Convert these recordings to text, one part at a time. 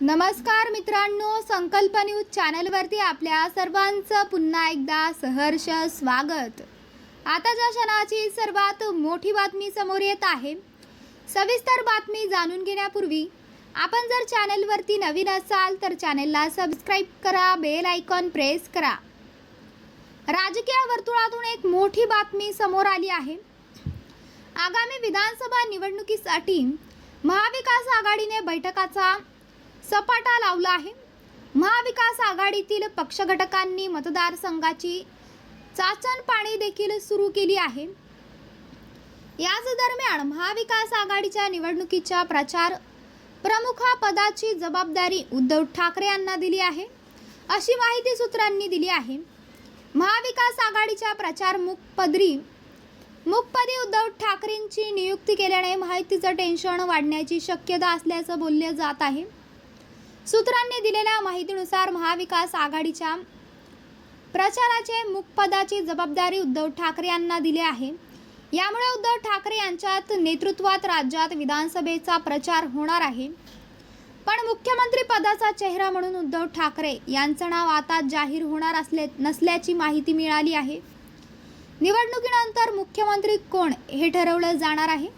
नमस्कार मित्रांनो संकल्प न्यूज चॅनलवरती आपल्या सर्वांचं पुन्हा एकदा सहर्ष स्वागत. आताच्या क्षणाची सर्वात मोठी बातमी समोर येत आहे सविस्तर बातमी जाणून घेण्यापूर्वी आपण जर चॅनलवरती नवीन असाल तर चॅनलला सबस्क्राईब करा बेल आयकॉन प्रेस करा. राजकीय वर्तुळातून एक मोठी बातमी समोर आली आहे. आगामी विधानसभा निवडणुकीसाठी महाविकास आघाडीने बैठकाचा सपाटा लावला आहे. महाविकास आघाडीतील पक्षघटकांनी मतदारसंघाची चाचण पाणी देखील सुरू केली आहे. याच दरम्यान महाविकास आघाडीच्या निवडणुकीच्या प्रचार प्रमुखापदाची जबाबदारी उद्धव ठाकरे यांना दिली आहे. अशी माहिती सूत्रांनी दिली आहे. महाविकास आघाडीच्या प्रचार मुखपदरी मुखपदी उद्धव ठाकरेंची नियुक्ती केल्याने माहितीचं टेन्शन वाढण्याची शक्यता असल्याचं बोलले जात आहे. सूत्रांनी दिलेल्या माहितीनुसार महाविकास आघाडीच्या प्रचाराचे मुखपदाची जबाबदारी उद्धव ठाकरे यांना दिली आहे. यामुळे उद्धव ठाकरे यांच्यात नेतृत्वात राज्यात विधानसभेचा प्रचार होणार आहे. पण मुख्यमंत्री पदाचा चेहरा म्हणून उद्धव ठाकरे यांचं नाव आता जाहीर होणार असले नसल्याची माहिती मिळाली आहे. निवडणुकीनंतर मुख्यमंत्री कोण हे ठरवलं जाणार आहे?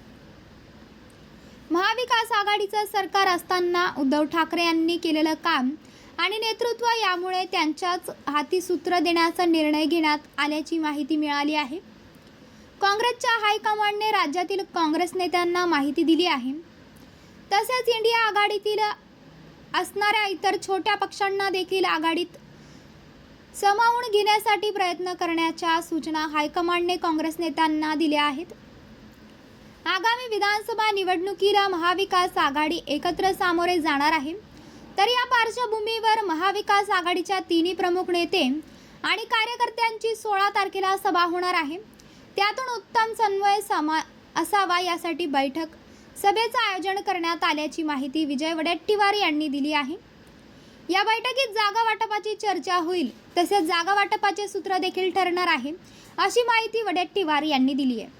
महाविकास आघाडीचं सरकार असताना उद्धव ठाकरे यांनी केलेलं काम आणि नेतृत्व यामुळे त्यांच्याच हाती सूत्र देण्याचा निर्णय घेण्यात आल्याची माहिती मिळाली आहे. काँग्रेसच्या हायकमांडने राज्यातील काँग्रेस नेत्यांना माहिती दिली आहे. तसेच इंडिया आघाडीतील असणाऱ्या इतर छोट्या पक्षांना देखील आघाडीत समावून घेण्यासाठी प्रयत्न करण्याच्या सूचना हायकमांडने काँग्रेस नेत्यांना दिल्या आहेत. आगामी विधानसभा निवडणुकीला महाविकास आघाडी एकत्र सामोरे जाणार आहे. तर या पार्श्वभूमीवर महाविकास आघाडीच्या तिन्ही प्रमुख नेते आणि कार्यकर्त्यांची सोळा तारखेला सभा होणार आहे. त्यातून उत्तम समन्वय समा असावा यासाठी बैठक सभेचं आयोजन करण्यात आल्याची माहिती विजय वडेट्टीवार यांनी दिली आहे. या बैठकीत जागा वाटपाची चर्चा होईल तसेच जागा वाटपाचे सूत्र देखील ठरणार आहे अशी माहिती वडेट्टीवार यांनी दिली आहे.